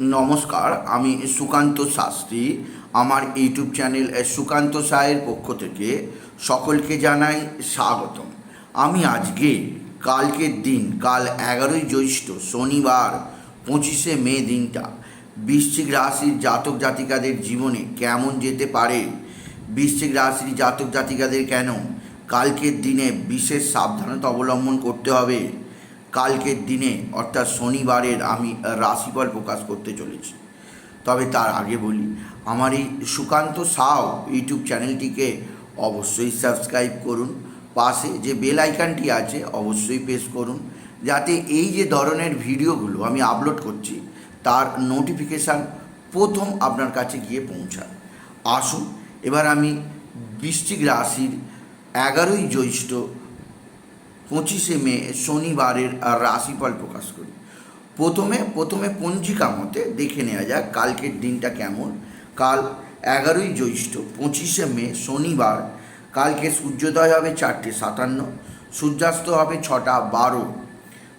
নমস্কার, আমি সুকান্ত শাস্ত্রী। আমার ইউটিউব চ্যানেল সুকান্ত সায়ের পক্ষ থেকে সকলকে জানাই স্বাগতম। আমি আজকে, কালকের দিন, কাল এগারোই জ্যৈষ্ঠ শনিবার, পঁচিশে মে দিনটা, বৃশ্চিক রাশির জাতক জাতিকাদের জীবনে কেমন যেতে পারে? বৃশ্চিক রাশির জাতক জাতিকাদের কেন? কালকের দিনে বিশেষ সাবধানতা অবলম্বন করতে হবে। কালকের দিনে, অর্থাৎ শনিবারের আমি রাশিফল প্রকাশ করতে চলেছি। তবে তার আগে বলি, আমার এই সুকান্ত সাও ইউটিউব চ্যানেলটিকে অবশ্যই সাবস্ক্রাইব করুন। পাশে যে বেল আইকনটি আছে, অবশ্যই প্রেস করুন। যাতে এই যে ধরনের ভিডিওগুলো আমি আপলোড করছি, তার নোটিফিকেশান প্রথম আপনার কাছে গিয়ে পৌঁছায়। আসুন, এবার আমি বৃশ্চিক রাশির এগারোই জ্যৈষ্ঠ পঁচিশে মে শনিবারের রাশিফল প্রকাশ করি। প্রথমে প্রথমে পঞ্জিকা মতে দেখে নেওয়া যাক কালকের দিনটা কেমন। কাল এগারোই জ্যৈষ্ঠ, পঁচিশে মে শনিবার। কালকে সূর্যোদয় হবে চারটে সাতান্ন, সূর্যাস্ত হবে ছটা বারো।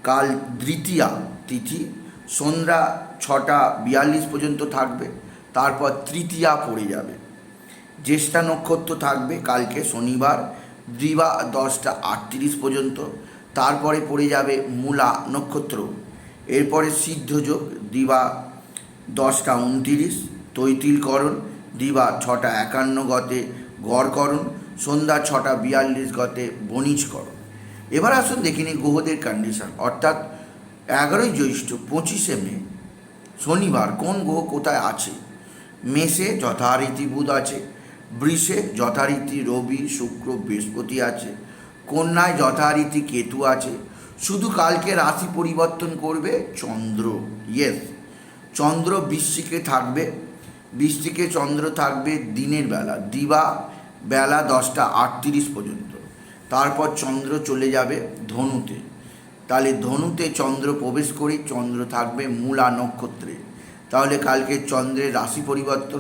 কাল দ্বিতীয়া তিথি, সন্ধ্যা ছটা বিয়াল্লিশ পর্যন্ত থাকবে, তারপর তৃতীয়া পড়ে যাবে। জ্যেষ্ঠা নক্ষত্র থাকবে কালকে শনিবার দিবা দশটা আটত্রিশ পর্যন্ত। তারপরে পড়ে যাবে মূলা নক্ষত্র। এরপরে সিদ্ধযোগ দিবা দশটা উনতিরিশ, তৈতিলকরণ দিবা ছটা একান্ন গতে গড়করণ, সন্ধ্যা ছটা বিয়াল্লিশ গতে বণিজকরণ। এবার আসুন দেখিনি গ্রহদের কন্ডিশন অর্থাৎ এগারোই জ্যৈষ্ঠ পঁচিশে মে, শনিবার কোন গ্রহ কোথায় আছে? মেষে যথারীতি বুধ আছে বৃষে যথারীতি রবি, শুক্র, বৃহস্পতি আছে। কন্যায় যথারীতি কেতু আছে। শুধু কালকে রাশি পরিবর্তন করবে চন্দ্র। ইয়েস চন্দ্র বৃশ্চিকে থাকবে। বৃষ্টিকে চন্দ্র থাকবে দিনের বেলা। দিবা বেলা দশটা আটত্রিশ পর্যন্ত। তারপর চন্দ্র চলে যাবে ধনুতে। তাহলে ধনুতে চন্দ্র প্রবেশ করি, চন্দ্র থাকবে মূলা নক্ষত্রে। তাহলে কালকে চন্দ্রের রাশি পরিবর্তন।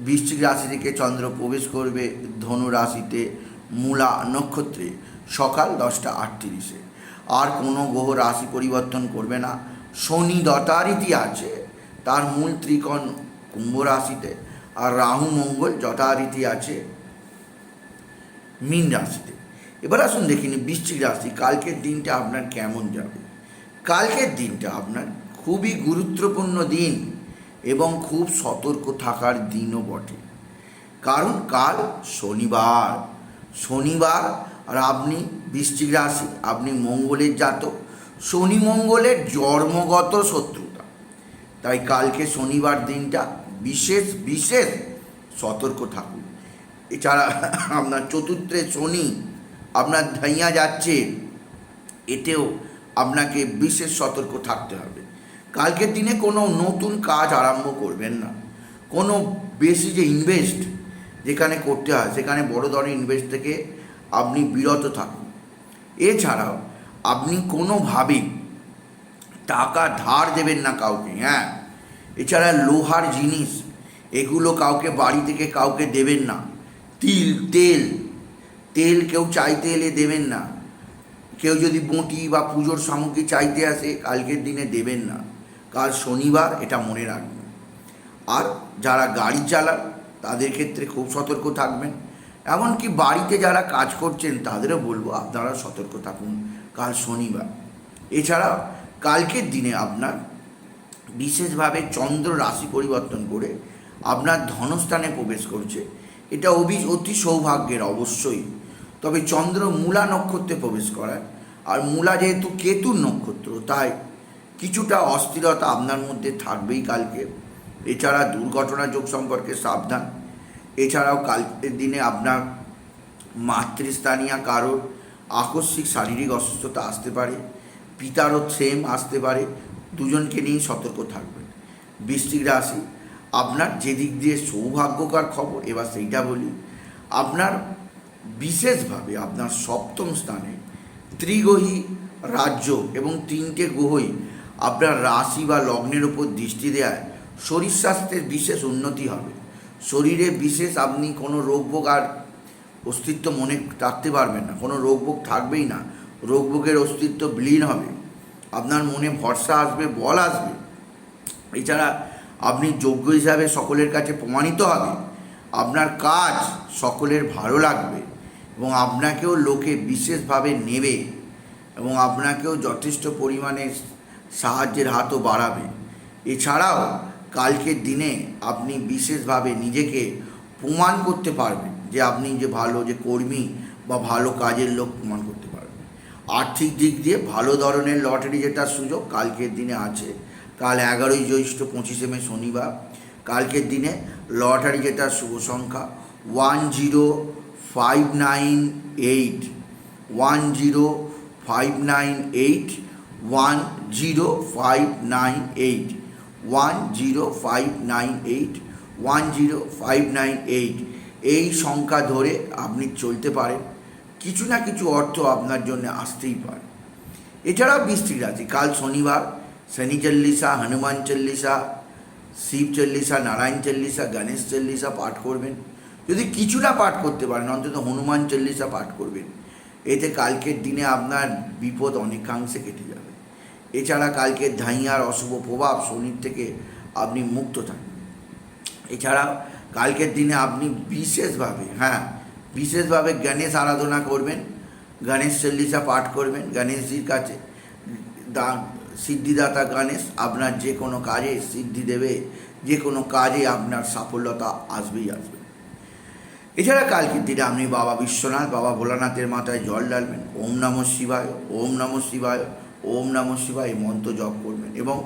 বৃশ্চিক রাশি থেকে চন্দ্র প্রবেশ করবে ধনু রাশিতে মূলা নক্ষত্রে সকাল দশটা আটত্রিশে। আর কোনো গ্রহ রাশি পরিবর্তন করবে না। শনি যথারীতি আছে। তার মূল ত্রিকোণ কুম্ভ রাশিতে। আর রাহু, মঙ্গল যথারীতি আছে মীন রাশিতে। এবার আসুন দেখিনি বৃশ্চিক রাশি, কালকের দিনটা আপনার কেমন যাবে? কালকের দিনটা আপনার খুবই গুরুত্বপূর্ণ দিন। এবং খুব সতর্ক থাকার দিনও বটে। কারণ কাল শনিবার। শনিবার আর আপনি বৃশ্চিক রাশি, আপনি মঙ্গলের জাতক। শনি মঙ্গলের জন্মগত শত্রুতা। তাই কালকে শনিবার দিনটা বিশেষ বিশেষ সতর্ক থাকুন। এছাড়া আপনার চতুর্থে শনি আপনার ধাইয়া যাচ্ছে, এতেও আপনাকে বিশেষ সতর্ক থাকতে হবে। কালকের দিনে কোনো নতুন কাজ আরম্ভ করবেন না। কোনো বেশি যে ইনভেস্ট যেখানে করতে হয়, সেখানে বড় ধরনের ইনভেস্ট থেকে আপনি বিরত থাকুন। এছাড়াও আপনি কোনোভাবেই টাকা ধার দেবেন না কাউকে হ্যাঁ? এছাড়া লোহার জিনিস, এগুলো কাউকে বাড়ি থেকে কাউকে দেবেন না। তিল, তেল তেল কেউ চাইতে এলে দেবেন না। কেউ যদি বঁটি বা পুজোর সামগ্রী চাইতে আসে, কালকের দিনে দেবেন না। কাল শনিবার এটা মনে রাখবেন আর যারা গাড়ি চালান, তাদের ক্ষেত্রে খুব সতর্ক থাকবেন। এমনকি বাড়িতে যারা কাজ করছেন, তাদেরও বলব আপনারা সতর্ক থাকুন কাল শনিবার। এছাড়া কালকের দিনে আপনার বিশেষভাবে চন্দ্র রাশি পরিবর্তন করে আপনার ধনস্থানে প্রবেশ করছে। এটা অভি, অতি সৌভাগ্যের অবশ্যই। তবে চন্দ্র মূলা নক্ষত্রে প্রবেশ করায়। আর মূলা যেহেতু কেতুর নক্ষত্র, তাই কিছুটা অস্থিরতা আপনার মধ্যে থাকবেই কালকে। এছাড়া দুর্ঘটনা যোগ সম্পর্কে সাবধান। এছাড়াও কালকের দিনে আপনার মাতৃস্থানীয় কারোর আকস্মিক শারীরিক অসুস্থতা আসতে পারে, পিতারও সেম আসতে পারে, দুজনকে নিয়েই সতর্ক থাকবেন। বৃষ্টিক রাশি, আপনার যেদিক দিয়ে সৌভাগ্যকার খবর, এবার সেইটা বলি, আপনার বিশেষভাবে আপনার সপ্তম স্থানে ত্রিগ্রহী রাজ্য এবং তিনটে গ্রহই আপনার রাশি বা লগ্নের উপর দৃষ্টি দেওয়ায় শরীর স্বাস্থ্যের বিশেষ উন্নতি হবে। শরীরে বিশেষ আপনি কোনো রোগভোগ আর অস্তিত্ব মনে রাখতে পারবেন না। কোনো রোগভোগ থাকবেই না। রোগভোগের অস্তিত্ব বিলীন হবে। আপনার মনে ভরসা আসবে, বল আসবে। এছাড়া আপনি যোগ্য হিসাবে সকলের কাছে প্রমাণিত হবে। আপনার কাজ সকলের ভালো লাগবে এবং আপনাকেও লোকে বিশেষভাবে নেবে এবং আপনাকেও যথেষ্ট পরিমাণে সাহায্যের হাতও বাড়াবে। এছাড়াও কালকের দিনে আপনি বিশেষভাবে নিজেকে প্রমাণ করতে পারবেন যে আপনি যে ভালো যে কর্মী বা ভালো কাজের লোক প্রমাণ করতে পারবেন। আর্থিক দিক দিয়ে ভালো ধরনের লটারি জেতার সুযোগ কালকের দিনে আছে। কাল এগারোই জ্যৈষ্ঠ পঁচিশে মে শনিবার। কালকের দিনে লটারি জেতার শুভ সংখ্যা one zero five nine eight. One zero five nine eight one zero five nine eight one zero five nine eight one zero five nine eight এই সংখ্যা ধরে আপনি চলতে পারেন। কিছু না কিছু অর্থ আপনার জন্য আসতেই পারে। এছাড়াও বৃষ্টিক রাশি, কাল শনিবার, শনি চল্লিশা, হনুমান চল্লিশা, শিব চল্লিশা, নারায়ণ চল্লিশা, গণেশ চল্লিশা পাঠ করবেন। যদি কিছু না পাঠ করতে পারেন, অন্তত হনুমান চল্লিশা পাঠ করবেন। এতে কালকের দিনে আপনার বিপদ অনেকাংশে কেটে যাবে। এছাড়া কালকের ধাইয়ার অশুভ প্রভাব শনির থেকে আপনি মুক্ত থাকবেন। এছাড়া কালকের দিনে আপনি বিশেষভাবে হ্যাঁ বিশেষভাবে গণেশ আরাধনা করবেন, গণেশ চল্লিশা পাঠ করবেন, গণেশজির কাছে দা, সিদ্ধিদাতা গণেশ আপনার যে কোনো কাজে সিদ্ধি দেবে, যে কোনো কাজে আপনার সাফল্যতা আসবেই আসবে। এছাড়া কালকের দিনে আপনি বাবা বিশ্বনাথ, বাবা ভোলানাথের মাথায় জল ডালবেন ওম নম শিবায়, ওম নম শিবায় ওম নম শিবায় মন্ত্র জপ করবেন এবং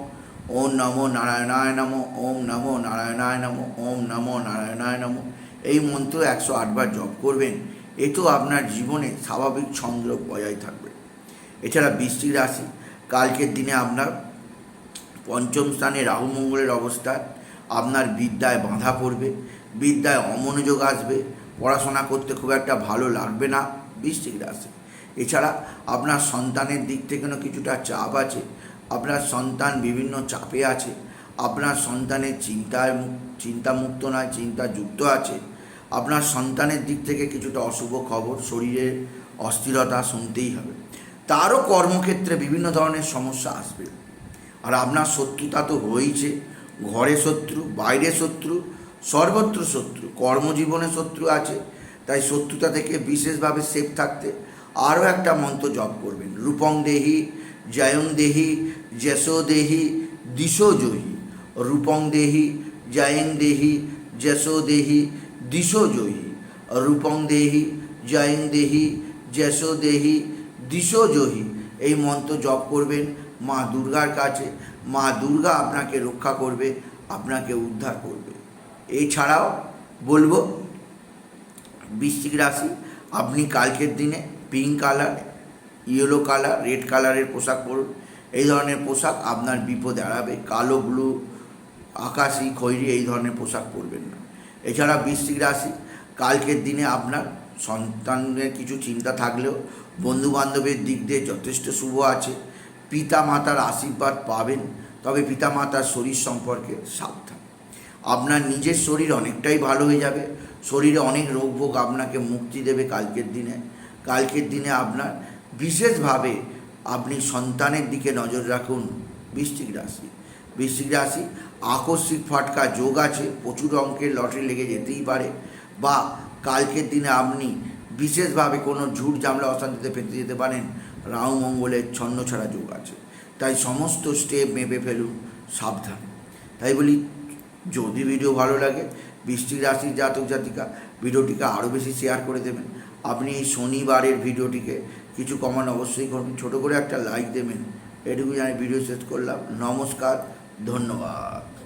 ওম নমো নারায়ণায় নম, ওম নমো নারায়ণায় নম, ওম নমো নারায়ণায় নম। এই মন্ত্র একশো আটবার জপ করবেন এতেও আপনার জীবনে স্বাভাবিক ছন্দ বজায় থাকবে। এছাড়া বৃষ্টি রাশি, কালকের দিনে আপনার পঞ্চম স্থানে রাহু মঙ্গলের অবস্থা, আপনার বিদ্যায় বাধা পড়বে, বিদ্যায় অমনোযোগ আসবে, পড়াশোনা করতে খুব একটা ভালো লাগবে না বৃষ্টিক রাশি। এছাড়া আপনার সন্তানের দিক থেকেও কিছুটা চাপ আছে, আপনার সন্তান বিভিন্ন চাপে আছে, আপনার সন্তানের চিন্তায় চিন্তামুক্ত নয়, চিন্তাযুক্ত আছে, আপনার সন্তানের দিক থেকে কিছুটা অশুভ খবর শরীরের অস্থিরতা শুনতেই হবে। তারও কর্মক্ষেত্রে বিভিন্ন ধরনের সমস্যা আসবে। আর আপনার শত্রুতা তো হয়েছে ঘরে শত্রু, বাইরে শত্রু, সর্বত্র শত্রু, কর্মজীবনে শত্রু আছে, তাই শত্রুতা থেকে বিশেষভাবে সেফ থাকতে আরও একটা মন্ত্র জপ করবেন। রূপং দেহি, জয়ং দেহি, যশো দেহি, দিশো জয়ী। রূপং দেহি, জয়ং দেহি, যশো দেহি, দিশো জয়ী। রূপং দেহি, জয়ং দেহি, যশো দেহি, দিশো জয়ী। এই মন্ত্র জপ করবেন। মা দুর্গার কাছে। মা দুর্গা আপনাকে রক্ষা করবে, আপনাকে উদ্ধার করবে। এছাড়াও বলব, বৃশ্চিক রাশি, আপনি কালকের দিনে pink colour yellow colour red কালারের পোশাক পরুন। এই ধরনের পোশাক আপনার বিপদ এড়াবে কালো ব্লু আকাশি, খৈরি এই ধরনের পোশাক পরবেন না। এছাড়া বৃশ্চিক রাশি, কালকের দিনে আপনার সন্তানের কিছু চিন্তা থাকলেও বন্ধু বান্ধবের দিক দিয়ে যথেষ্ট শুভ আছে। পিতা মাতার আশীর্বাদ পাবেন, তবে পিতা মাতার শরীর সম্পর্কে সাবধান। আপনার নিজের শরীর অনেকটাই ভালো হয়ে যাবে। শরীরে অনেক রোগ ভোগ আপনাকে মুক্তি দেবে কালকের দিনে। কালকের দিনে আপনার, বিশেষভাবে আপনি সন্তানের দিকে নজর রাখুন বৃশ্চিক রাশি। বৃশ্চিক রাশি, আকস্মিক ফাটকা, যোগ আছে, প্রচুর অঙ্কের লটারি লেগে যেতেই পারে বা কালকের দিনে আপনি বিশেষভাবে কোনো ঝুট জামলা অশান্তিতে পেতে যেতে পারেন, রাহু, মঙ্গলের ছন্ন ছাড়া যোগ আছে। তাই সমস্ত স্টেপ মেপে ফেলুন সাবধান। তাই বলি, যদি ভিডিও ভালো লাগে বৃষ্টিক রাশির জাতক জাতিকা ভিডিওটিকে আরও বেশি শেয়ার করে দেবেন। আপনি শনিবারের ভিডিওটিকে কিছু কমান অবশ্যই করবেন ছোটো করে একটা লাইক দেবেন। এটুকু জানি ভিডিও শেষ করলাম। নমস্কার, ধন্যবাদ।